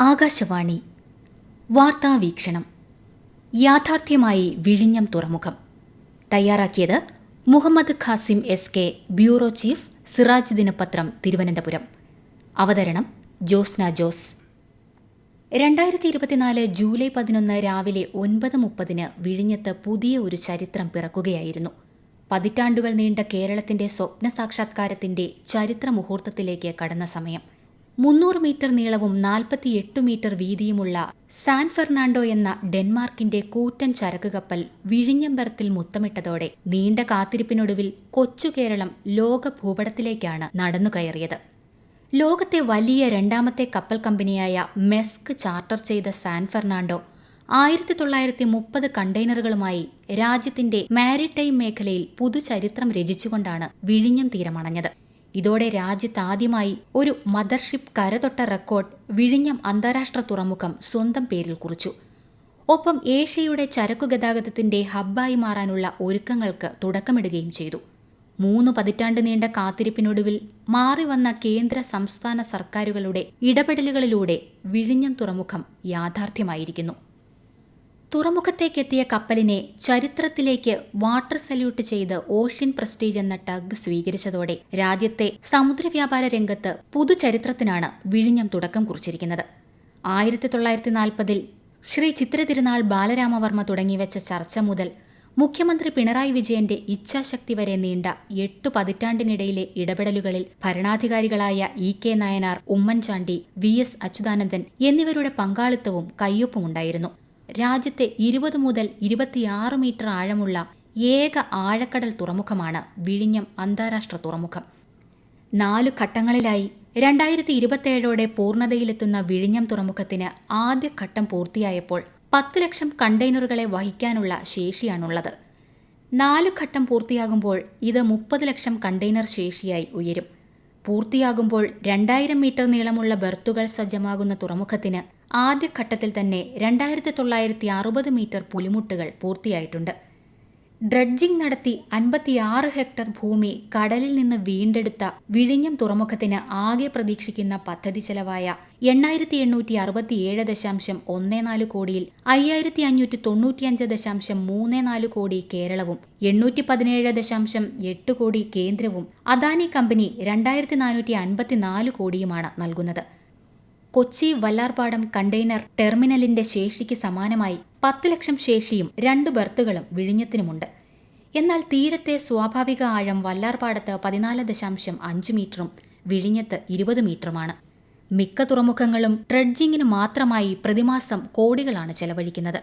ആകാശവാണി. വാർത്താവീക്ഷണം യാഥാർത്ഥ്യമായി വിഴിഞ്ഞം തുറമുഖം. തയ്യാറാക്കിയത് Muhammad Khasim S K bureau chief Siraj ദിനപത്രം തിരുവനന്തപുരം. അവതരണം ജോസ്ന ജോസ്. രണ്ടായിരത്തി ഇരുപത്തിനാല് ജൂലൈ പതിനൊന്ന് രാവിലെ ഒൻപത് മുപ്പതിന് വിഴിഞ്ഞത്ത് പുതിയ ഒരു ചരിത്രം പിറക്കുകയായിരുന്നു. പതിറ്റാണ്ടുകൾ നീണ്ട കേരളത്തിന്റെ സ്വപ്ന സാക്ഷാത്കാരത്തിന്റെ ചരിത്ര മുഹൂർത്തത്തിലേക്ക് കടന്ന സമയം. മുന്നൂറ് മീറ്റർ നീളവും നാൽപ്പത്തിയെട്ട് മീറ്റർ വീതിയുമുള്ള സാൻ ഫെർണാണ്ടോ എന്ന ഡെൻമാർക്കിന്റെ കൂറ്റൻ ചരക്ക് കപ്പൽ വിഴിഞ്ഞമ്പരത്തിൽ മുത്തമിട്ടതോടെ നീണ്ട കാത്തിരിപ്പിനൊടുവിൽ കൊച്ചു കേരളം ലോക ഭൂപടത്തിലേക്കാണ് നടന്നുകയറിയത്. ലോകത്തെ വലിയ രണ്ടാമത്തെ കപ്പൽ കമ്പനിയായ മെസ്ക് ചാർട്ടർ ചെയ്ത സാൻ ഫെർണാണ്ടോ ആയിരത്തി തൊള്ളായിരത്തി മുപ്പത് കണ്ടെയ്നറുകളുമായി രാജ്യത്തിന്റെ മാരിടൈം മേഖലയിൽ പുതുചരിത്രം രചിച്ചുകൊണ്ടാണ് വിഴിഞ്ഞം തീരമണഞ്ഞത്. ഇതോടെ രാജ്യത്താദ്യമായി ഒരു മദർഷിപ്പ് കരതൊട്ട റെക്കോർഡ് വിഴിഞ്ഞം അന്താരാഷ്ട്ര തുറമുഖം സ്വന്തം പേരിൽ കുറിച്ചു. ഒപ്പം ഏഷ്യയുടെ ചരക്കു ഗതാഗതത്തിന്റെ ഹബ്ബായി മാറാനുള്ള ഒരുക്കങ്ങൾക്ക് തുടക്കമിടുകയും ചെയ്തു. മൂന്ന് പതിറ്റാണ്ട് നീണ്ട കാത്തിരിപ്പിനൊടുവിൽ മാറിവന്ന കേന്ദ്ര സംസ്ഥാന സർക്കാരുകളുടെ ഇടപെടലുകളിലൂടെ വിഴിഞ്ഞം തുറമുഖം യാഥാർത്ഥ്യമായിരിക്കുന്നു. തുറമുഖത്തേക്കെത്തിയ കപ്പലിനെ ചരിത്രത്തിലേക്ക് വാട്ടർ സല്യൂട്ട് ചെയ്ത് ഓഷ്യൻ പ്രസ്റ്റീജ് എന്ന ടഗ് സ്വീകരിച്ചതോടെ രാജ്യത്തെ സമുദ്രവ്യാപാര രംഗത്ത് പുതുചരിത്രത്തിനാണ് വിഴിഞ്ഞം തുടക്കം കുറിച്ചിരിക്കുന്നത്. ആയിരത്തി തൊള്ളായിരത്തി നാൽപ്പതിൽ ശ്രീ ചിത്രതിരുനാൾ ബാലരാമവർമ്മ തുടങ്ങിവെച്ച ചർച്ച മുതൽ മുഖ്യമന്ത്രി പിണറായി വിജയന്റെ ഇച്ഛാശക്തി വരെ നീണ്ട എട്ടു പതിറ്റാണ്ടിനിടയിലെ ഇടപെടലുകളിൽ ഭരണാധികാരികളായ E K Nayanar Oommen Chandy V S Achuthanandan എന്നിവരുടെ പങ്കാളിത്തവും കയ്യൊപ്പുമുണ്ടായിരുന്നു. രാജ്യത്തെ ഇരുപത് മുതൽ ഇരുപത്തിയാറ് മീറ്റർ ആഴമുള്ള ഏക ആഴക്കടൽ തുറമുഖമാണ് വിഴിഞ്ഞം അന്താരാഷ്ട്ര തുറമുഖം. നാലു ഘട്ടങ്ങളിലായി രണ്ടായിരത്തി ഇരുപത്തിയേഴോടെ പൂർണതയിലെത്തുന്ന വിഴിഞ്ഞം തുറമുഖത്തിന് ആദ്യഘട്ടം പൂർത്തിയായപ്പോൾ പത്ത് ലക്ഷം കണ്ടെയ്നറുകളെ വഹിക്കാനുള്ള ശേഷിയാണുള്ളത്. നാലു ഘട്ടം പൂർത്തിയാകുമ്പോൾ ഇത് മുപ്പത് ലക്ഷം കണ്ടെയ്നർ ശേഷിയായി ഉയരും. പൂർത്തിയാകുമ്പോൾ രണ്ടായിരം മീറ്റർ നീളമുള്ള ബർത്തുകൾ സജ്ജമാകുന്ന തുറമുഖത്തിന് ആദ്യഘട്ടത്തിൽ തന്നെ രണ്ടായിരത്തി തൊള്ളായിരത്തി അറുപത് മീറ്റർ പുലിമുട്ടുകൾ പൂർത്തിയായിട്ടുണ്ട്. ഡ്രഡ്ജിംഗ് നടത്തി അൻപത്തിയാറ് ഹെക്ടർ ഭൂമി കടലിൽ നിന്ന് വീണ്ടെടുത്ത വിഴിഞ്ഞം തുറമുഖത്തിന് ആകെ പ്രതീക്ഷിക്കുന്ന പദ്ധതി ചെലവായ എണ്ണായിരത്തി എണ്ണൂറ്റി അറുപത്തിയേഴ് ദശാംശം ഒന്ന് നാല് കോടിയിൽ അയ്യായിരത്തി അഞ്ഞൂറ്റി തൊണ്ണൂറ്റിയഞ്ച് ദശാംശം മൂന്ന് നാല് കോടി കേരളവും എണ്ണൂറ്റി പതിനേഴ് ദശാംശം എട്ട് കോടി കേന്ദ്രവും അദാനി കമ്പനി രണ്ടായിരത്തി നാനൂറ്റി അൻപത്തിനാല് കോടിയുമാണ് നൽകുന്നത്. കൊച്ചി വല്ലാർപാടം കണ്ടെയ്നർ ടെർമിനലിന്റെ ശേഷിക്ക് സമാനമായി പത്ത് ലക്ഷം ശേഷിയും രണ്ട് ബർത്തുകളും വിഴിഞ്ഞത്തിനുമുണ്ട്. എന്നാൽ തീരത്തെ സ്വാഭാവിക ആഴം വല്ലാർപാടത്ത് പതിനാല് ദശാംശം അഞ്ച് മീറ്ററും വിഴിഞ്ഞത്ത് ഇരുപത് മീറ്ററുമാണ്. മിക്ക തുറമുഖങ്ങളും ഡ്രഡ്ജിങ്ങിന് മാത്രമായി പ്രതിമാസം കോടികളാണ് ചെലവഴിക്കുന്നത്.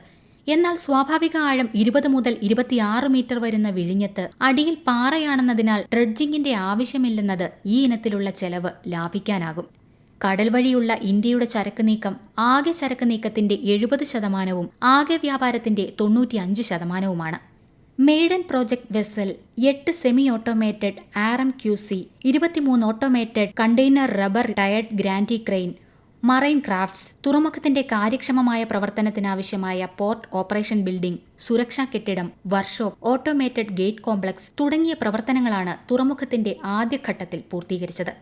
എന്നാൽ സ്വാഭാവിക ആഴം ഇരുപത് മുതൽ ഇരുപത്തിയാറ് മീറ്റർ വരുന്ന വിഴിഞ്ഞത്ത് അടിയിൽ പാറയാണെന്നതിനാൽ ഡ്രഡ്ജിങ്ങിന്റെ ആവശ്യമില്ലെന്നത് ഈ ഇനത്തിലുള്ള ചെലവ് ലാഭിക്കാനാകും. കടൽ വഴിയുള്ള ഇന്ത്യയുടെ ചരക്ക് നീക്കം ആകെ ചരക്ക് നീക്കത്തിന്റെ എഴുപത് ശതമാനവും ആകെ വ്യാപാരത്തിന്റെ തൊണ്ണൂറ്റിയഞ്ച് ശതമാനവുമാണ്. മെയ്ഡൻ പ്രോജക്ട് വെസൽ എട്ട് semi automated M Q C ഇരുപത്തിമൂന്ന് automated container rubber tyred gantry crane marine crafts തുറമുഖത്തിന്റെ കാര്യക്ഷമമായ പ്രവർത്തനത്തിനാവശ്യമായ പോർട്ട് ഓപ്പറേഷൻ ബിൽഡിംഗ് സുരക്ഷാ കെട്ടിടം വർക്ക്ഷോപ്പ് ഓട്ടോമേറ്റഡ് ഗേറ്റ് കോംപ്ലക്സ് തുടങ്ങിയ പ്രവർത്തനങ്ങളാണ് തുറമുഖത്തിന്റെ ആദ്യഘട്ടത്തിൽ പൂർത്തീകരിച്ചത്.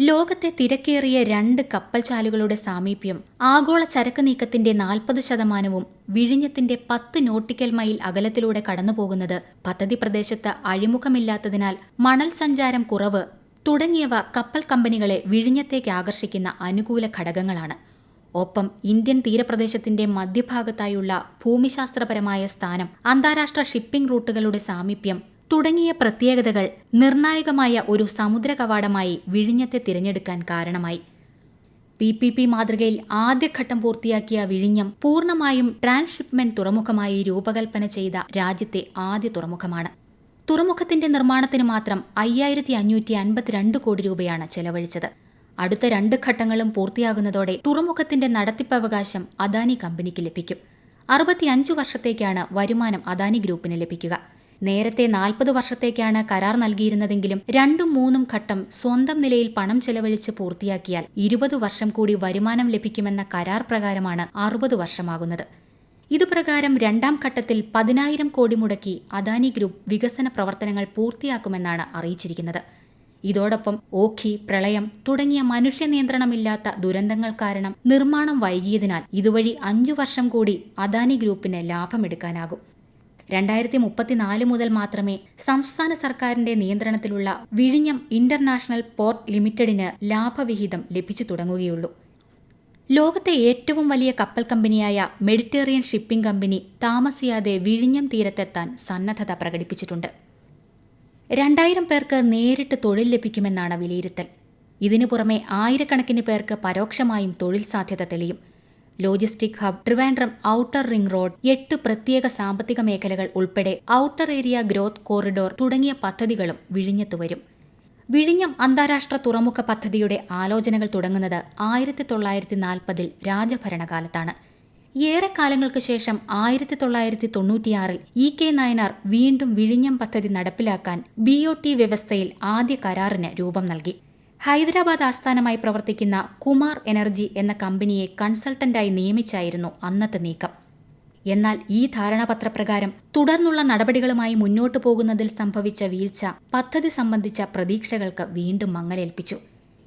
ലോകത്തെ തിരക്കേറിയ രണ്ട് കപ്പൽചാലുകളുടെ സാമീപ്യം ആഗോള ചരക്ക് നീക്കത്തിന്റെ നാൽപ്പത് ശതമാനവും വിഴിഞ്ഞത്തിന്റെ പത്ത് നോട്ടിക്കൽ മൈൽ അകലത്തിലൂടെ കടന്നുപോകുന്നത് പദ്ധതി പ്രദേശത്ത് അഴിമുഖമില്ലാത്തതിനാൽ മണൽ സഞ്ചാരം കുറവ് തുടങ്ങിയവ കപ്പൽ കമ്പനികളെ വിഴിഞ്ഞത്തേക്ക് ആകർഷിക്കുന്ന അനുകൂല ഘടകങ്ങളാണ്. ഒപ്പം ഇന്ത്യൻ തീരപ്രദേശത്തിന്റെ മധ്യഭാഗത്തായുള്ള ഭൂമിശാസ്ത്രപരമായ സ്ഥാനം അന്താരാഷ്ട്ര ഷിപ്പിംഗ് റൂട്ടുകളുടെ സാമീപ്യം തുടങ്ങിയ പ്രത്യേകതകൾ നിർണായകമായ ഒരു സമുദ്ര കവാടമായി വിഴിഞ്ഞത്തെ തിരഞ്ഞെടുക്കാൻ കാരണമായി. പി പി പി മാതൃകയിൽ ആദ്യഘട്ടം പൂർത്തിയാക്കിയ വിഴിഞ്ഞം പൂർണമായും ട്രാൻസ്ഷിപ്മെന്റ് തുറമുഖമായി രൂപകൽപ്പന ചെയ്ത രാജ്യത്തെ ആദ്യ തുറമുഖമാണ്. തുറമുഖത്തിന്റെ നിർമ്മാണത്തിന് മാത്രം അയ്യായിരത്തി അഞ്ഞൂറ്റി അൻപത്തിരണ്ട് കോടി രൂപയാണ് ചെലവഴിച്ചത്. അടുത്ത രണ്ട് ഘട്ടങ്ങളും പൂർത്തിയാകുന്നതോടെ തുറമുഖത്തിന്റെ നടത്തിപ്പവകാശം അദാനി കമ്പനിക്ക് ലഭിക്കും. അറുപത്തിയഞ്ചു വർഷത്തേക്കാണ് വരുമാനം അദാനി ഗ്രൂപ്പിന് ലഭിക്കുക. നേരത്തെ നാൽപ്പത് വർഷത്തേക്കാണ് കരാർ നൽകിയിരുന്നതെങ്കിലും രണ്ടും മൂന്നും ഘട്ടം സ്വന്തം നിലയിൽ പണം ചെലവഴിച്ച് പൂർത്തിയാക്കിയാൽ ഇരുപത് വർഷം കൂടി വരുമാനം ലഭിക്കുമെന്ന കരാർ പ്രകാരമാണ് അറുപത് വർഷമാകുന്നത്. ഇതുപ്രകാരം രണ്ടാം ഘട്ടത്തിൽ പതിനായിരം കോടി മുടക്കി അദാനി ഗ്രൂപ്പ് വികസന പ്രവർത്തനങ്ങൾ പൂർത്തിയാക്കുമെന്നാണ് അറിയിച്ചിരിക്കുന്നത്. ഇതോടൊപ്പം ഓഖി പ്രളയം തുടങ്ങിയ മനുഷ്യ നിയന്ത്രണമില്ലാത്ത ദുരന്തങ്ങൾ കാരണം നിർമ്മാണം വൈകിയതിനാൽ ഇതുവഴി അഞ്ചു വർഷം കൂടി അദാനി ഗ്രൂപ്പിന് ലാഭമെടുക്കാനാകും. രണ്ടായിരത്തി മുപ്പത്തിനാല് മുതൽ മാത്രമേ സംസ്ഥാന സർക്കാരിന്റെ നിയന്ത്രണത്തിലുള്ള വിഴിഞ്ഞം ഇന്റർനാഷണൽ പോർട്ട് ലിമിറ്റഡിന് ലാഭവിഹിതം ലഭിച്ചു തുടങ്ങുകയുള്ളൂ. ലോകത്തെ ഏറ്റവും വലിയ കപ്പൽ കമ്പനിയായ മെഡിറ്ററേനിയൻ ഷിപ്പിംഗ് കമ്പനി താമസിയാതെ വിഴിഞ്ഞം തീരത്തെത്താൻ സന്നദ്ധത പ്രകടിപ്പിച്ചിട്ടുണ്ട്. രണ്ടായിരം പേർക്ക് നേരിട്ട് തൊഴിൽ ലഭിക്കുമെന്നാണ് വിലയിരുത്തൽ. ഇതിനു പുറമെ ആയിരക്കണക്കിന് പേർക്ക് പരോക്ഷമായും തൊഴിൽ സാധ്യത തെളിയും. Logistic hub Trivandrum outer ring road എട്ട് പ്രത്യേക സാമ്പത്തിക മേഖലകൾ ഉൾപ്പെടെ ഔട്ടർ ഏരിയ ഗ്രോത്ത് കോറിഡോർ തുടങ്ങിയ പദ്ധതികളും വിഴിഞ്ഞത്ത് വരും. വിഴിഞ്ഞം അന്താരാഷ്ട്ര തുറമുഖ പദ്ധതിയുടെ ആലോചനകൾ തുടങ്ങുന്നത് ആയിരത്തി തൊള്ളായിരത്തി നാൽപ്പതിൽ രാജഭരണകാലത്താണ് ഏറെക്കാലങ്ങൾക്ക് ശേഷം ആയിരത്തി തൊള്ളായിരത്തി തൊണ്ണൂറ്റിയാറിൽ ഇ കെ നായനാർ വീണ്ടും വിഴിഞ്ഞം പദ്ധതി നടപ്പിലാക്കാൻ ബി വ്യവസ്ഥയിൽ ആദ്യ കരാറിന് രൂപം നൽകി. ഹൈദരാബാദ് ആസ്ഥാനമായി പ്രവർത്തിക്കുന്ന കുമാർ എനർജി എന്ന കമ്പനിയെ കൺസൾട്ടന്റായി നിയമിച്ചായിരുന്നു അന്നത്തെ നീക്കം. എന്നാൽ ഈ ധാരണാപത്രപ്രകാരം തുടർന്നുള്ള നടപടികളുമായി മുന്നോട്ടു പോകുന്നതിൽ സംഭവിച്ച വീഴ്ച പദ്ധതി സംബന്ധിച്ച പ്രതീക്ഷകൾക്ക് വീണ്ടും മങ്ങലേൽപ്പിച്ചു.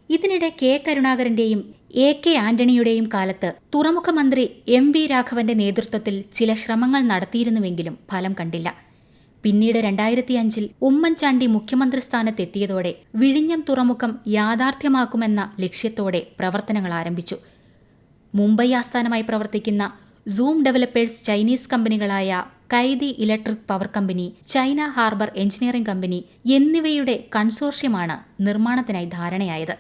ഇതിനിടെ കെ. കരുണാകരന്റെയും എ. കെ. ആന്റണിയുടെയും കാലത്ത് തുറമുഖ മന്ത്രി എം. വി. രാഘവന്റെ നേതൃത്വത്തിൽ ചില ശ്രമങ്ങൾ നടത്തിയിരുന്നുവെങ്കിലും ഫലം കണ്ടില്ല. പിന്നീട് രണ്ടായിരത്തി അഞ്ചിൽ ഉമ്മൻചാണ്ടി മുഖ്യമന്ത്രി സ്ഥാനത്തെത്തിയതോടെ വിഴിഞ്ഞം തുറമുഖം യാഥാർത്ഥ്യമാക്കുമെന്ന ലക്ഷ്യത്തോടെ പ്രവർത്തനങ്ങൾ ആരംഭിച്ചു. മുംബൈ ആസ്ഥാനമായി പ്രവർത്തിക്കുന്ന zoom developers Chinese കമ്പനികളായ Kaidi electric power company China harbour engineering company എന്നിവയുടെ കൺസോർഷ്യമാണ് നിർമ്മാണത്തിനായി ധാരണയായത്.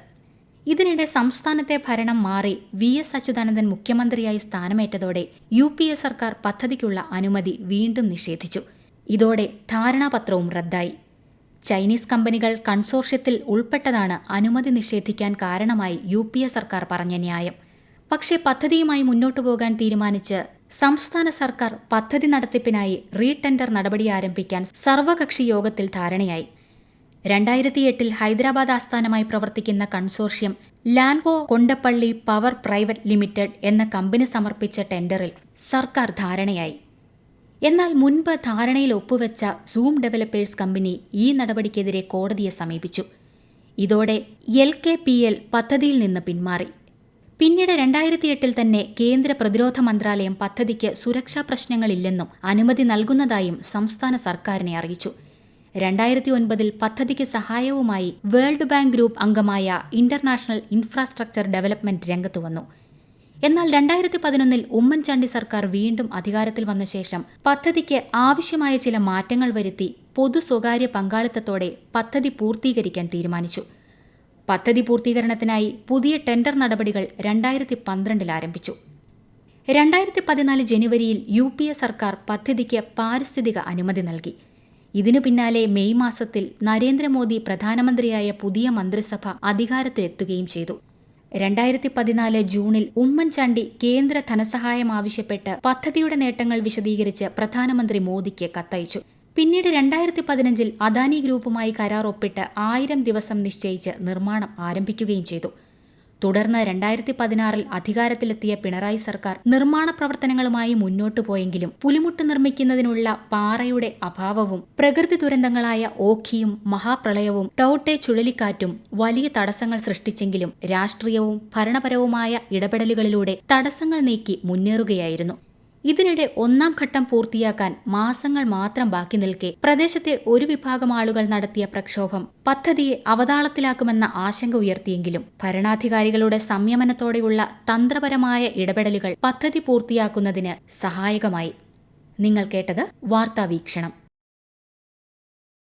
ഇതിനിടെ സംസ്ഥാനത്തെ ഭരണം മാറി വി എസ് അച്യുതാനന്ദൻ മുഖ്യമന്ത്രിയായി സ്ഥാനമേറ്റതോടെ യു പി എ സർക്കാർ പദ്ധതിക്കുള്ള അനുമതി വീണ്ടും നിഷേധിച്ചു. ഇതോടെ ധാരണാപത്രവും റദ്ദായി. ചൈനീസ് കമ്പനികൾ കൺസോർഷ്യത്തിൽ ഉൾപ്പെട്ടതാണ് അനുമതി നിഷേധിക്കാൻ കാരണമായി യു പി എ സർക്കാർ പറഞ്ഞ ന്യായം. പക്ഷേ പദ്ധതിയുമായി മുന്നോട്ടു പോകാൻ തീരുമാനിച്ച് സംസ്ഥാന സർക്കാർ പദ്ധതി നടത്തിപ്പിനായി റീടെൻഡർ നടപടി ആരംഭിക്കാൻ സർവകക്ഷി യോഗത്തിൽ ധാരണയായി. രണ്ടായിരത്തി എട്ടിൽ ഹൈദരാബാദ് ആസ്ഥാനമായി പ്രവർത്തിക്കുന്ന consortium Lanco Kondapalli power private limited എന്ന കമ്പനി സമർപ്പിച്ച ടെൻഡറിൽ സർക്കാർ ധാരണയായി. എന്നാൽ മുൻപ് ധാരണയിൽ ഒപ്പുവെച്ച സൂം ഡെവലപ്പേഴ്സ് കമ്പനി ഈ നടപടിക്കെതിരെ കോടതിയെ സമീപിച്ചു. ഇതോടെ എൽ കെ പി എൽ പദ്ധതിയിൽ നിന്ന് പിന്മാറി. പിന്നീട് രണ്ടായിരത്തി എട്ടിൽ തന്നെ കേന്ദ്ര പ്രതിരോധ മന്ത്രാലയം പദ്ധതിക്ക് സുരക്ഷാ പ്രശ്നങ്ങളില്ലെന്നും അനുമതി നൽകുന്നതായും സംസ്ഥാന സർക്കാരിനെ അറിയിച്ചു. രണ്ടായിരത്തി ഒൻപതിൽ പദ്ധതിക്ക് സഹായവുമായി വേൾഡ് ബാങ്ക് ഗ്രൂപ്പ് അംഗമായ ഇന്റർനാഷണൽ ഇൻഫ്രാസ്ട്രക്ചർ ഡെവലപ്മെന്റ് രംഗത്തു വന്നു. എന്നാൽ രണ്ടായിരത്തി പതിനൊന്നിൽ ഉമ്മൻചാണ്ടി സർക്കാർ വീണ്ടും അധികാരത്തിൽ വന്ന ശേഷം പദ്ധതിക്ക് ആവശ്യമായ ചില മാറ്റങ്ങൾ വരുത്തി പൊതു സ്വകാര്യ പങ്കാളിത്തത്തോടെ പദ്ധതി പൂർത്തീകരിക്കാൻ തീരുമാനിച്ചു. പദ്ധതി പൂർത്തീകരണത്തിനായി പുതിയ ടെൻഡർ നടപടികൾ രണ്ടായിരത്തി പന്ത്രണ്ടിൽ ആരംഭിച്ചു. രണ്ടായിരത്തി പതിനാല് ജനുവരിയിൽ യു പി എ സർക്കാർ പദ്ധതിക്ക് പാരിസ്ഥിതിക അനുമതി നൽകി. ഇതിനു പിന്നാലെ മെയ് മാസത്തിൽ നരേന്ദ്രമോദി പ്രധാനമന്ത്രിയായ പുതിയ മന്ത്രിസഭ അധികാരത്തിലെത്തുകയും ചെയ്തു. രണ്ടായിരത്തി പതിനാല് ജൂണിൽ ഉമ്മൻചാണ്ടി കേന്ദ്ര ധനസഹായം ആവശ്യപ്പെട്ട് പദ്ധതിയുടെ നേട്ടങ്ങൾ വിശദീകരിച്ച് പ്രധാനമന്ത്രി മോദിക്ക് കത്തയച്ചു. പിന്നീട് രണ്ടായിരത്തി പതിനഞ്ചിൽ അദാനി ഗ്രൂപ്പുമായി കരാർ ഒപ്പിട്ട് ആയിരം ദിവസം നിശ്ചയിച്ച് നിർമ്മാണം ആരംഭിക്കുകയും ചെയ്തു. തുടർന്ന് രണ്ടായിരത്തി പതിനാറിൽ അധികാരത്തിലെത്തിയ പിണറായി സർക്കാർ നിർമ്മാണ പ്രവർത്തനങ്ങളുമായി മുന്നോട്ടു പോയെങ്കിലും പുലിമുട്ട് നിർമ്മിക്കുന്നതിനുള്ള പാറയുടെ അഭാവവും പ്രകൃതി ദുരന്തങ്ങളായ ഓഖിയും മഹാപ്രളയവും ടൌട്ടെ ചുഴലിക്കാറ്റും വലിയ തടസ്സങ്ങൾ സൃഷ്ടിച്ചെങ്കിലും രാഷ്ട്രീയവും ഭരണപരവുമായ ഇടപെടലുകളിലൂടെ തടസ്സങ്ങൾ നീക്കി മുന്നേറുകയായിരുന്നു ഇതിനിടെ ഒന്നാം ഘട്ടം പൂർത്തിയാക്കാൻ മാസങ്ങൾ മാത്രം ബാക്കി നിൽക്കെ പ്രദേശത്തെ ഒരു വിഭാഗം ആളുകൾ നടത്തിയ പ്രക്ഷോഭം പദ്ധതിയെ അവതാളത്തിലാക്കുമെന്ന ആശങ്ക ഉയർത്തിയെങ്കിലും ഭരണാധികാരികളുടെ സംയമനത്തോടെയുള്ള തന്ത്രപരമായ ഇടപെടലുകൾ പദ്ധതി പൂർത്തിയാക്കുന്നതിന് സഹായകമായി. നിങ്ങൾ കേട്ടത് വാർത്താവീക്ഷണം.